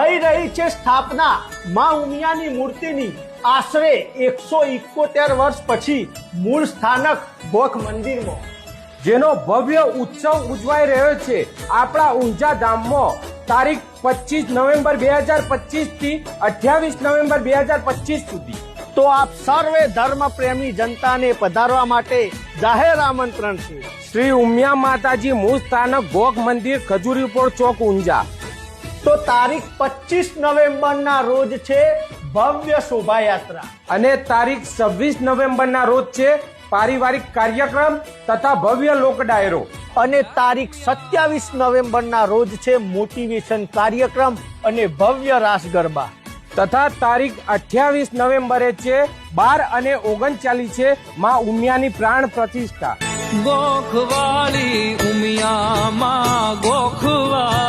થઈ રહી છે સ્થાપના. માં ઉમિયાની મૂર્તિની આશરે એકસો ઇકોતેર વર્ષ પછી મૂળ સ્થાનક ભોખ મંદિરમાં. જેનો ભવ્ય ઉત્સવ ઉજવાઈ રહ્યો છે. આપણા ઊંઝા ધામમાં તારીખ પચીસ નવેમ્બર બે હજાર પચીસથી અઠ્યાવીસ નવેમ્બર બે હજાર પચીસ સુધી. તો આપ સર્વે ધર્મ પ્રેમી જનતાને પધારવા માટે જાહેર આમંત્રણ છે. શ્રી ઉમિયા માતાજી મૂળ સ્થાનક ગોખ મંદિર ખજૂરીપોળ ચોક ઊંઝા. તો તારીખ પચીસ નવેમ્બરના રોજ છે ભવ્ય શોભાયાત્રા. અને તારીખ છવ્વીસ નવેમ્બરના રોજ છે પારિવારિક કાર્યક્રમ તથા ભવ્ય લોક ડાયરો. અને તારીખ સત્યાવીસ નવેમ્બરના રોજ છે મોટિવેશન કાર્યક્રમ અને ભવ્ય રાસ ગરબા. તથા તારીખ અઠ્યાવીસ નવેમ્બરે છે બાર અને ઓગણચાલીસ છે માં ઉમિયાની પ્રાણ પ્રતિષ્ઠા. ગોખવાળી ઉમિયામાં ગોખવાળી માં